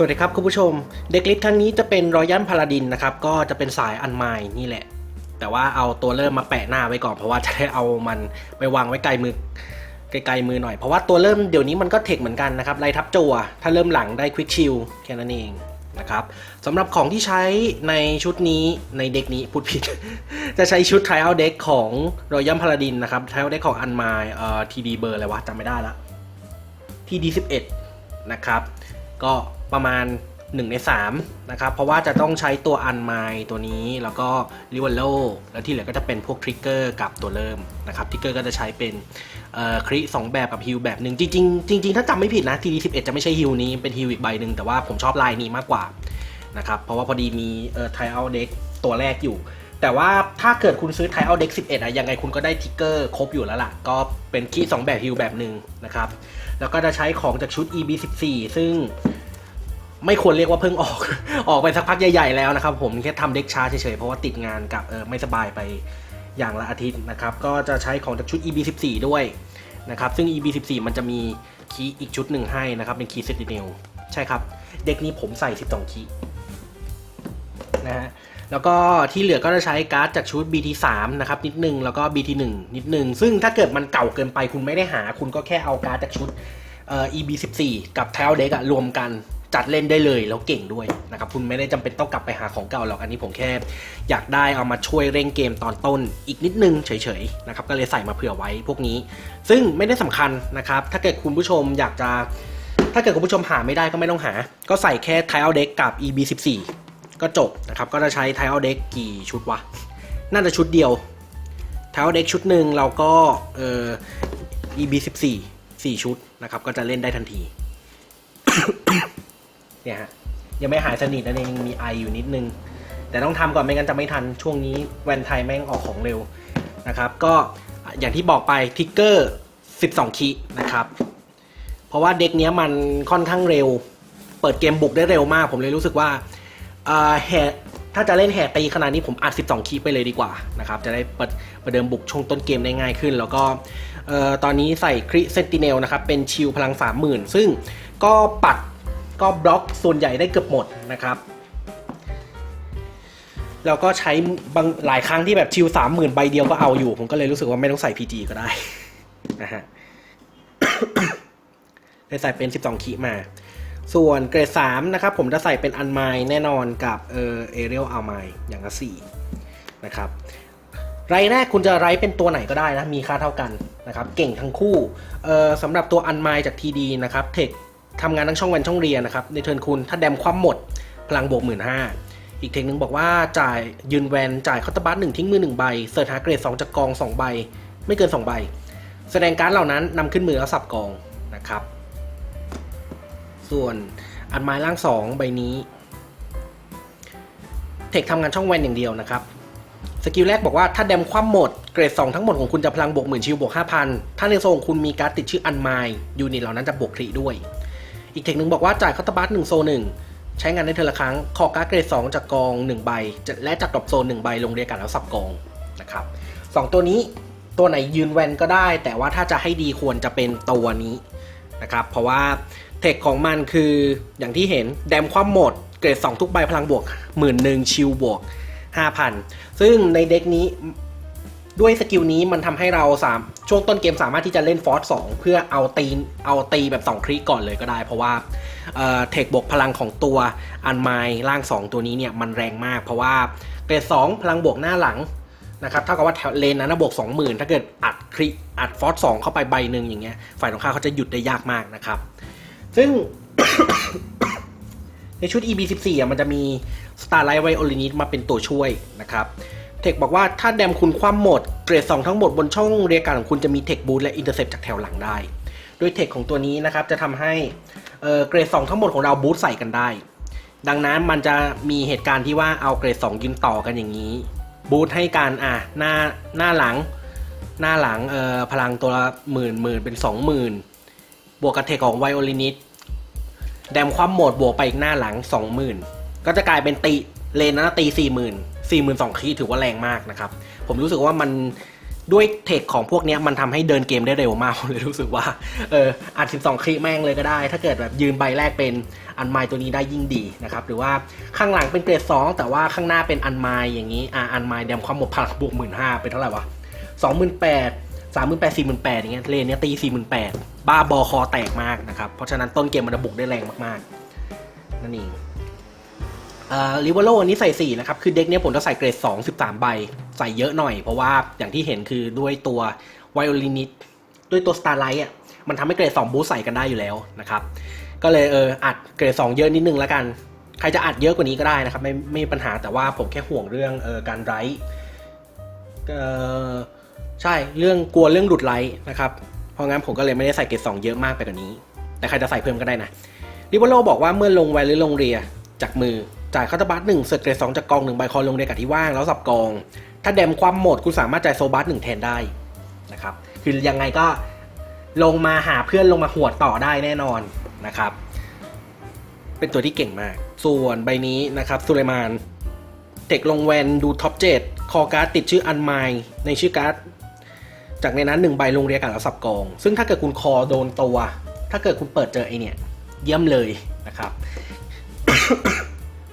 สวัสดีครับคุณผู้ชม เด็กลิฟต์ครั้งนี้จะเป็นรอยัลพาลาดินนะครับ ก็จะเป็นสายอันไมล์นี่แหละ แต่ว่าเอาตัวเริ่มมาแปะหน้าไว้ก่อน เพราะว่าจะได้เอามันไปวางไว้ไกลมือไกลๆมือหน่อย เพราะว่าตัวเริ่มเดี๋ยวนี้มันก็เทคเหมือนกันนะครับไล่ทับจัวถ้าเริ่มหลังได้ควิกชิลแค่นั้นเองนะครับสำหรับของที่ใช้ในชุดนี้ในเด็กนี้พูดผิด จะใช้ชุด Trial Deck ของ Royal Paladin นะครับ Trial Deck ของ u n m i เอ่อ TD เบอร์อะไรวะจำไม่ได้ละ TD 11นะครับก็ ประมาณ 1 ใน 3 นะครับ เพราะว่าจะต้องใช้ตัวอันไมตัวนี้แล้วก็ริวัลโลแล้วที่เหลือก็จะเป็นพวกทริกเกอร์กับตัวเริ่มนะครับทริกเกอร์ก็จะใช้เป็นคริสองแบบกับฮิลแบบหนึ่งจริงๆจริงๆถ้าจำไม่ผิดนะ TD 11 จะไม่ใช่ฮิลนี้เป็นฮิลอีกใบหนึ่งแต่ว่าผมชอบลายนี้มากกว่านะครับเพราะว่าพอดีมีเอ่อไทเอาเด็กตัวแรกอยู่ แต่ว่าถ้าเกิดคุณซื้อไทเอาเด็ก11อะยังไงคุณก็ได้ทิกเกอร์ครบอยู่แล้วล่ะ ก็เป็นคีย์สองแบบฮิลแบบหนึ่งนะครับ แล้วก็จะใช้ของจากชุด EB 14 ซึ่ง ไม่ควรเรียกว่าเพิ่งออก ออกไปสักพักใหญ่ ๆ แล้วนะครับ ผมแค่ทำเด็กช้าเฉยๆ เพราะว่าติดงานกับเออไม่สบายไปอย่างละอาทิตย์นะครับ ก็จะใช้ของจากชุด EB 14 ด้วยนะครับ ซึ่ง EB 14 มันจะมีคีย์อีกชุดหนึ่งให้นะครับ เป็นคีย์เซติเนลใช่ครับ เด็กนี้ผมใส่ 12 คีย์นะฮะแล้วก็ที่เหลือก็จะใช้การ์ดจากชุด BT3 นะครับนิดนึงแล้วก็ BT1 นิดนึง ซึ่งถ้าเกิดมันเก่าเกินไปคุณไม่ได้หา คุณก็แค่เอาการ์ดจากชุดเอ่อ EB14 กับ t a l Deck อะรวมกัน จัดเล่นได้เลยแล้วเก่งด้วยนะครับคุณไม่ได้จำเป็นต้องกลับไปหาของเก่าหรอกอันนี้ผมแค่ อยากได้เอามาช่วยเร่งเกมตอนต้นอีกนิดนึงเฉยๆนะครับก็เลยใส่มาเผื่อไว้พวกนี้ ซึ่งไม่ได้สำคัญนะครับถ้าเกิดคุณผู้ชมอยากจะ ถ้าเกิดคุณผู้ชมหาไม่ได้ก็ไม่ต้องหา ก็ใส่แค่ t i l Deck กับ EB14 ก็จบนะครับก็จะใช้ t i l Deck กี่ชุดวะน่าจะชุดเดียว t i l Deck ชุดหนึ่งเราก็เอ่อ EB14 4ชุดนะครับก็จะเล่นได้ทันที เนี่ยฮะยังไม่หายสนิทนั่นเองยังมีไออยู่นิดนึง แต่ต้องทำก่อนไม่งั้นจะไม่ทันช่วงนี้แวนไทยแม่งออกของเร็วนะครับ ก็อย่างที่บอกไปทิกเกอร์ 12 คีย์นะครับ เพราะว่าเด็กเนี้ยมันค่อนข้างเร็ว เปิดเกมบุกได้เร็วมาก ผมเลยรู้สึกว่าเอ่อแห่ถ้าจะเล่นแห่ตีขนาดนี้ผมอัด 12 คีย์ไปเลยดีกว่านะครับจะได้เปิดประเดิมบุกช่วงต้นเกมได้ง่ายขึ้น แล้วก็ตอนนี้ใส่คริเซนติเนลนะครับเป็นชิลพลัง 30,000 ซึ่งก็ปัด ก็บล็อกส่วนใหญ่ได้เกือบหมดนะครับ แล้วก็ใช้บางหลายครั้งที่แบบชิล30,000ใบเดียวก็เอาอยู่ ผมก็เลยรู้สึกว่าไม่ต้องใส่ PG ก็ได้นะฮะเลยใส่เป็น 12ขีมา ส่วนเกรด3นะครับ ผมจะใส่เป็นอันไมแน่นอนกับเออเอเรียลอัลไมอย่างละ4นะครับไรแรกคุณจะไรเป็นตัวไหนก็ได้นะ มีค่าเท่ากันนะครับ เก่งทั้งคู่เออสำหรับตัวอันไมจาก TD นะครับเทค ทำงานทั้งช่องวันช่องเรียนนะครับ ในเทิร์นคุณถ้าแดมความหมด พลังบวก1 5ื่นห้าอีกเทคนึงบอกว่าจ่ายยืนแวนจ่ายคอตบัสหนึ่งทิ้งมือหนึ่งใบเสิร์ชหาเกรด2จากกอง2ใบ ไม่เกิน2ใบ แสดงการเหล่านั้นนำขึ้นมือแล้วสับกองนะครับ ส่วนอันไม้ล่าง2ใบนี้ เทคทำงานช่องแวนอย่างเดียวนะครับสกิลแรกบอกว่าถ้าแดมคว่ำหมดเกรด 2 ทั้งหมดของคุณจะพลังบวกหมื่นชิวบวก 5,000 ถ้าในโซนของคุณมีการ์ดติดชื่ออันไมยูนิตเหล่านั้นจะบวกครีด้วย อีกเทคหนึ่งบอกว่าจ่ายคอตบัสหนึ่งโซหนึ่งใช้งานได้เทอละครั้งขอการ์ดเกรด2จากกอง1ใบ และจากดรอปโซน1ใบลงเรียกกันแล้วสับกองนะครับสองตัวนี้ตัวไหนยืนแวนก็ได้ แต่ว่าถ้าจะให้ดีควรจะเป็นตัวนี้นะครับเพราะว่าเทคของมันคืออย่างที่เห็นแดมความหมดเกรด 2 ทุกใบพลังบวกหมื่นหนึ่งชิลบวก 5,000 ซึ่งในเด็กนี้ ด้วยสกิลนี้มันทำให้เราสามช่วงต้นเกมสามารถที่จะเล่นฟอร์ส2เพื่อเอาตีนเอาตีแบบ 2 คลิกก่อนเลยก็ได้ เพราะว่าเอ่อเทคบวกพลังของตัวอันไมล่าง 2 ตัวนี้เนี่ยมันแรงมาก เพราะว่าเกรด2พลังบวกหน้าหลังนะครับเท่ากับว่าเลนนั้นะบวก 20,000 ถ้าเกิดอัดคลิอัดฟอร์ส2เข้าไปใบหนึ่งอย่างเงี้ยฝ่ายตรงข้ามเขาจะหยุดได้ยากมากนะครับ ซึ่งในชุด EB14 อะมันจะมี Starlight Violinist มาเป็นตัวช่วยนะครับ เทคบอกว่าถ้าแดมคุณคว่ำหมด เกรด 2 ทั้งหมดบนช่องเรียการของคุณจะมีเทคบูทและอินเตอร์เซปจากแถวหลังได้ด้วยเทคของตัวนี้นะครับจะทำให้เกรด 2 ทั้งหมดของเราบูทใส่กันได้ ดังนั้นมันจะมีเหตุการณ์ที่ว่าเอาเกรด 2 ยืนต่อกันอย่างนี้ บูทให้การอะหน้าหน้าหลัง หน้าหลังเอ่อพลังตัวละหมื่นหมื่นเป็น 20,000 บวกกับเทคของไวโอลินิสแดมความโหมดบวกไปอีกหน้าหลัง 20,000 ก็จะกลายเป็นตีเลนนั้นตี40,000 42,000คีย์ถือว่าแรงมากนะครับ ผมรู้สึกว่ามันด้วยเทคของพวกนี้มันทำให้เดินเกมได้เร็วมากเลยรู้สึกว่าเอออัด 12 คลิแม่งเลยก็ได้ ถ้าเกิดแบบยืนใบแรกเป็นอันไมตัวนี้ได้ยิ่งดีนะครับ หรือว่าข้างหลังเป็นเกรด 2 แต่ว่าข้างหน้าเป็นอันไมอย่างนี้อ่าอันไมเดมความหมดพลังบวกหมื่นห้าเป็นเท่าไหร่วะสองหมื่นแปดสามหมื่นแปดสี่หมื่นแปดอย่างเงี้ยเลนเนี้ยตีสี่หมื่นแปดบ้าบอคอแตกมากนะครับ เพราะฉะนั้นต้นเกมมันจะบุกได้แรงมากๆ นั่นเอง ลิเวอร์โลอันนี้ใส่ 4 นะครับ คือเด็กเนี้ยผมจะใส่เกรด 2 13 ใบ ใส่เยอะหน่อย เพราะว่าอย่างที่เห็นคือด้วยตัวไวโอลินิตด้วยตัวสตาร์ไลท์อะมันทำให้เกรด 2 บูสใส่กันได้อยู่แล้วนะครับ ก็เลยเอออัดเกรด 2 เยอะนิดนึงแล้วกัน ใครจะอัดเยอะกว่านี้ก็ได้นะครับ ไม่ไม่มีปัญหาแต่ว่าผมแค่ห่วงเรื่องเออการไลท์เออใช่เรื่องกลัวเรื่องหลุดไลท์นะครับเพราะงั้นผมก็เลยไม่ได้ใส่เกรด2 เยอะมากไปกว่านี้ แต่ใครจะใส่เพิ่มก็ได้นะลิเวอร์โลบอกว่าเมื่อลงไวหรือลงเรียจากมือ จ่ายคาตาบัตหนึ่งเสร็จเกรดสองจากกองหนึ่งใบคอลงเรียกับที่ว่างแล้วสับกอง ถ้าแดมความหมดคุณสามารถจ่ายโซบัสหนึ่งแทนได้นะครับ คือยังไงก็ลงมาหาเพื่อนลงมาหวดต่อได้แน่นอนนะครับ เป็นตัวที่เก่งมาก ส่วนใบนี้นะครับสุเลมานเทคลงแวนดูท็อปเจ็ดคอการ์ดติดชื่ออันไมในชื่อการ์ดจากในนั้นหนึ่งใบลงเรียกับแล้วสับกอง ซึ่งถ้าเกิดคุณคอโดนตัว ถ้าเกิดคุณเปิดเจอไอเนี่ย เยี่ยมเลยนะครับ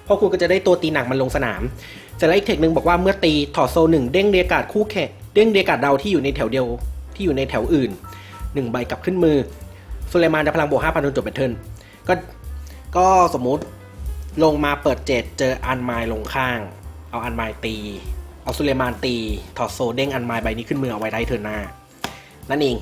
เพราะคุณก็จะได้ตัวตีหนักมันลงสนามเสร็จแล้วอีกเทคหนึ่งบอกว่าเมื่อตีถอดโซหนึ่งเด้งเรียกาดคู่แข่งเด้งเรียกาดเดาที่อยู่ในแถวเดียวที่อยู่ในแถวอื่นหนึ่งใบกลับขึ้นมือสุเลมานจะพลังบวกห้าพันจนจบแบตเทิลก็ก็สมมุติลงมาเปิดเจ็ดเจออันไมล์ลงข้าง เอาอันไมล์ตี เอาสุเลมานตี ถอดโซเด้งอันไมล์ใบนี้ขึ้นมือเอาไว้ได้เทิร์นหน้า นั่นเอง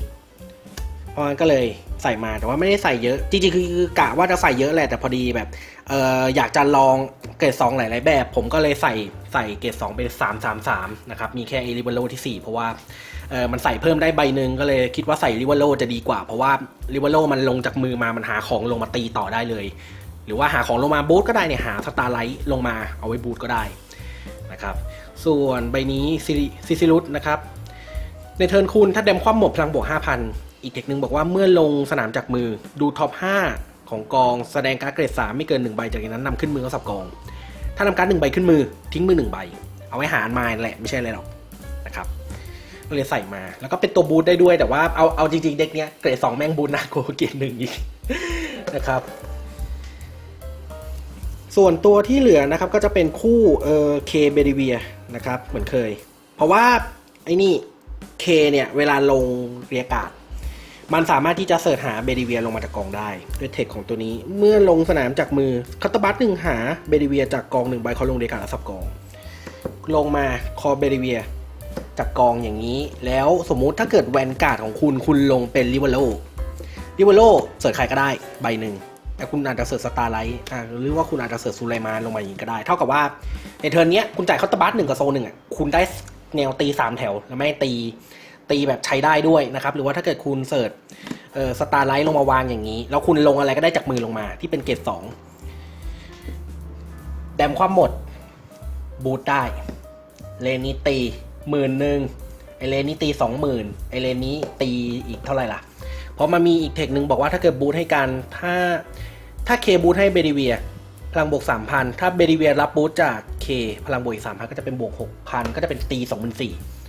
เพราะงั้นก็เลยใส่มาแต่ว่าไม่ได้ใส่เยอะ จริงๆคือกะว่าจะใส่เยอะแหละแต่พอดีแบบ เอออยากจะลองเกรดสองหลาย ๆ แบบ ผมก็เลยใส่ใส่เกรดสองเป็นสามสามสามนะครับ มีแค่เอริเวโลที่สี่เพราะว่าเออมันใส่เพิ่มได้ใบหนึ่งก็เลยคิดว่าใส่ริเวโลจะดีกว่า เพราะว่าริเวโลมันลงจากมือมามันหาของลงมาตีต่อได้เลย หรือว่าหาของลงมาบูทก็ได้เนี่ยหาสตาร์ไลท์ลงมาเอาไว้บูทก็ได้นะครับส่วนใบนี้ซิซิลุสนะครับในเทิร์นคุณถ้าเดมคว่ำหมดพลังบวก 5,000 อีกเทคนึงบอกว่าเมื่อลงสนามจากมือดูท็อป 5 ของกองแสดงการ์ดเกรด3ไม่เกิน1ใบจากนั้นนำขึ้นมือแล้วสับกอง ถ้านำการ์ด1ใบขึ้นมือทิ้งมือ1ใบ เอาไว้หาอันมล์แหละไม่ใช่อะไรหรอกนะครับก็เลยใส่มา แล้วก็เป็นตัวบูทได้ด้วยแต่ว่าเอาเอาจริงๆเด็กเนี้ยเกรด2แม่งบูทหนักกว่าเกรดหนึ่งอีกนะครับ ส่วนตัวที่เหลือนะครับก็จะเป็นคู่เอ่อเคเบริเวียนะครับเหมือนเคย เพราะว่าไอ้นี่เคเนี่ยเวลาลงเรียกาด มันสามารถที่จะเสิร์ชหาเบริเวียลงมาจากกองได้ ด้วยเทคของตัวนี้ เมื่อลงสนามจากมือคัตตบัตหนึ่งหาเบริเวียจากกองหนึ่งใบเขาลงเรียกาดแล้วสับกอง ลงมาคอเบริเวียจากกองอย่างนี้ แล้วสมมุติถ้าเกิดแวนการ์ดของคุณคุณลงเป็นริเวโลริเวโลเสิร์ชใครก็ได้ใบหนึ่งแต่คุณอาจจะเสิร์ชสตาร์ไลท์หรือว่าคุณอาจจะเสิร์ชซูไลมานลงมาอย่างนี้ก็ได้ เท่ากับว่าในเทิร์นนี้คุณจ่ายคัตตบัตหนึ่งกับโซหนึ่งอะคุณได้แนวตีสามแถวแล้วไม่ตี ตีแบบใช้ได้ด้วยนะครับ หรือว่าถ้าเกิดคุณเสิร์ชสตาร์ไลท์ลงมาวางอย่างนี้ แล้วคุณลงอะไรก็ได้จากมือลงมาที่เป็นเกรดสองแดมความหมด บูทได้ เลนนี้ตีหมื่นหนึ่งไอเลนนี้ตีสองหมื่นไอเลนนี้ตีอีกเท่าไหร่ล่ะ เพราะมันมีอีกเทคหนึ่งบอกว่าถ้าเกิดบูทให้กันถ้าถ้าเคบูทให้เบริเวียพลังบวก 3,000 ถ้าเบริเวียรับบูสต์จากเคพลังบวกอีก3,000 ก็จะเป็นบวก 6,000 ก็จะเป็นตี 24,000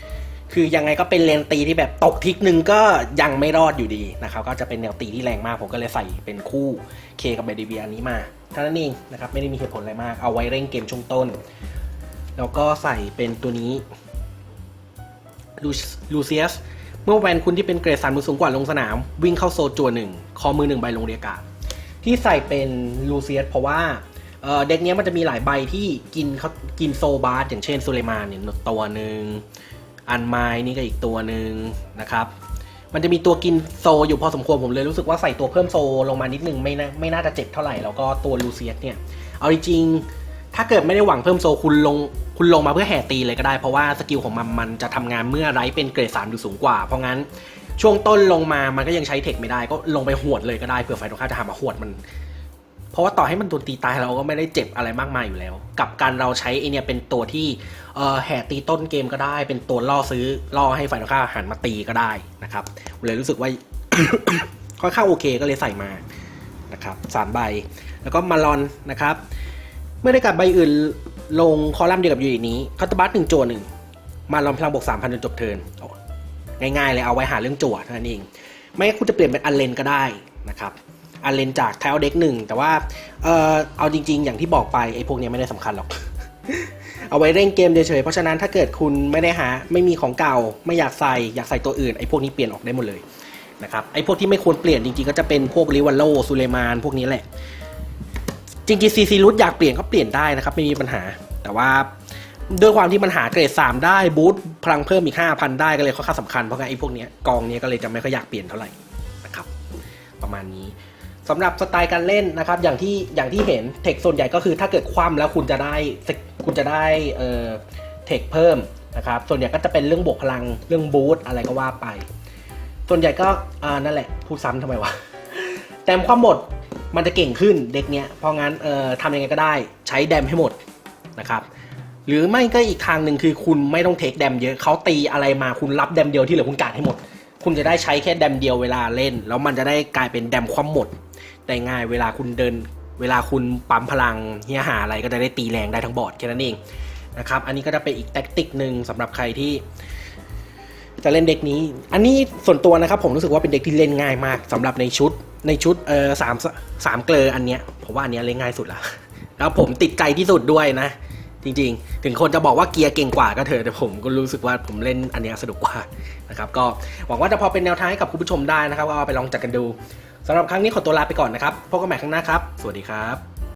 คือยังไงก็เป็นเลนตีที่แบบตกทิกหนึ่งก็ยังไม่รอดอยู่ดีนะครับ ก็จะเป็นแนวตีที่แรงมาก ผมก็เลยใส่เป็นคู่เคกับเบริเวียอันนี้มาเท่านั้นเองนะครับ ไม่ได้มีเหตุผลอะไรมาก เอาไว้เร่งเกมช่วงต้น แล้วก็ใส่เป็นตัวนี้ลูเซียสเมื่อแวนคุณที่เป็นเกรดสามมือสูงกว่าลงสนาม วิ่งเข้าโซจัวหนึ่งคอมือหนึ่งใบลงเรียกาศที่ใส่เป็นลูเซียสเพราะว่าเด็กเนี้ยมันจะมีหลายใบที่กินเขากินโซบาร์อย่างเช่นซูเลมานเนี่ยตัวหนึ่ง อันไมล์นี่ก็อีกตัวหนึ่งนะครับ มันจะมีตัวกินโซอยู่พอสมควรผมเลยรู้สึกว่าใส่ตัวเพิ่มโซลงมานิดนึงไม่น่าไม่น่าจะเจ็บเท่าไหร่ แล้วก็ตัวลูเซียสเนี่ย เอาจริงถ้าเกิดไม่ได้หวังเพิ่มโซคุณลงคุณลงมาเพื่อแห่ตีเลยก็ได้ เพราะว่าสกิลของมันมันจะทำงานเมื่อไรเป็นเกรดสามหรือสูงกว่า เพราะงั้นช่วงต้นลงมามันก็ยังใช้เทคไม่ได้ก็ลงไปหวดเลยก็ได้เผื่อไฟตรงข้ามจะหามาหวดมัน เพราะว่าต่อให้มันโดนตีตายเราก็ไม่ได้เจ็บอะไรมากมายอยู่แล้ว กับการเราใช้ไอเนี่ยเป็นตัวที่เอ่อแห่ตีต้นเกมก็ได้ เป็นตัวล่อซื้อล่อให้ฝ่ายตรงข้ามหันมาตีก็ได้นะครับเลยรู้สึกว่าค่อนข้างโอเคก็เลยใส่มานะครับสามใบ แล้วก็มาลอนนะครับ เมื่อได้กับใบอื่นลงคอลัมน์เดียวกับยูนิตนี้คัตบัสหนึ่งโจหนึ่งมาลอนพลังบวกสามพันจนจบเทิร์นง่ายๆเลยเอาไว้หาเรื่องจั่วเท่านั้นเอง ไม่คุณจะเปลี่ยนเป็นอันเลนก็ได้นะครับ อันเลนจากไทลเด็กหนึ่งแต่ว่าเออเอาจริง ๆ อย่างที่บอกไปไอ้พวกนี้ไม่ได้สำคัญหรอก เอาไว้เล่นเกมเฉยๆเพราะฉะนั้นถ้าเกิดคุณไม่ได้หาไม่มีของเก่าไม่อยากใส่อยากใส่ตัวอื่นไอ้พวกนี้เปลี่ยนออกได้หมดเลยนะครับไอ้พวกที่ไม่ควรเปลี่ยนจริงๆก็จะเป็นพวกลิวันโลซูเลมานพวกนี้แหละ จริงๆซีซีรุตอยากเปลี่ยนก็เปลี่ยนได้นะครับไม่มีปัญหา แต่ว่าด้วยความที่มันหาเกรด 3 ได้บูทพลังเพิ่มอีก 5,000 ได้ก็เลยค่อนข้างสำคัญเพราะงั้นไอ้พวกนี้กองเนี้ยก็เลยจะไม่ค่อยอยากเปลี่ยนเท่าไหร่นะครับ ประมาณนี้ สำหรับสไตล์การเล่นนะครับ อย่างที่อย่างที่เห็นเทคส่วนใหญ่ก็คือถ้าเกิดคว่ำแล้วคุณจะได้คุณจะได้เอ่อเทคเพิ่มนะครับ ส่วนใหญ่ก็จะเป็นเรื่องบวกพลังเรื่องบูทอะไรก็ว่าไป ส่วนใหญ่ก็อ่านั่นแหละพูดซ้ำทำไมวะแต้มความหมดมันจะเก่งขึ้นเด็กเนี้ยเพราะงั้นเอ่อทำยังไงก็ได้ใช้แดมให้หมดนะครับหรือไม่ก็อีกทางหนึ่งคือคุณไม่ต้องเทคแดมเยอะเขาตีอะไรมาคุณรับแดมเดียวที่เหลือคุณกาดให้หมด คุณจะได้ใช้แค่แดมเดียวเวลาเล่น แล้วมันจะได้กลายเป็นแดมความหมดได้ง่ายเวลาคุณเดิน เวลาคุณปั๊มพลังเฮียหาอะไรก็จะได้ตีแรงได้ทั้งบอร์ดแค่นั้นเองนะครับ อันนี้ก็จะเป็นอีกแท็กติกหนึ่งสำหรับใครที่ จะเล่นเด็กนี้ อันนี้ส่วนตัวนะครับ ผมรู้สึกว่าเป็นเด็กที่เล่นง่ายมากสำหรับในชุด ในชุดเออสามสามเกลออันเนี้ยผมว่าอันเนี้ยเล่นง่ายสุดละแล้วผมติดใจที่สุดด้วยนะ จริง ๆ ถึงคนจะบอกว่าเกียร์เก่งกว่าก็เถอะแต่ผมก็รู้สึกว่าผมเล่นอันนี้สนุกกว่านะครับก็หวังว่าจะพอเป็นแนวทางให้กับคุณผู้ชมได้นะครับก็เอาไปลองจัดกันดูสำหรับครั้งนี้ขอตัวลาไปก่อนนะครับพบกันใหม่ครั้งหน้าครับ สวัสดีครับ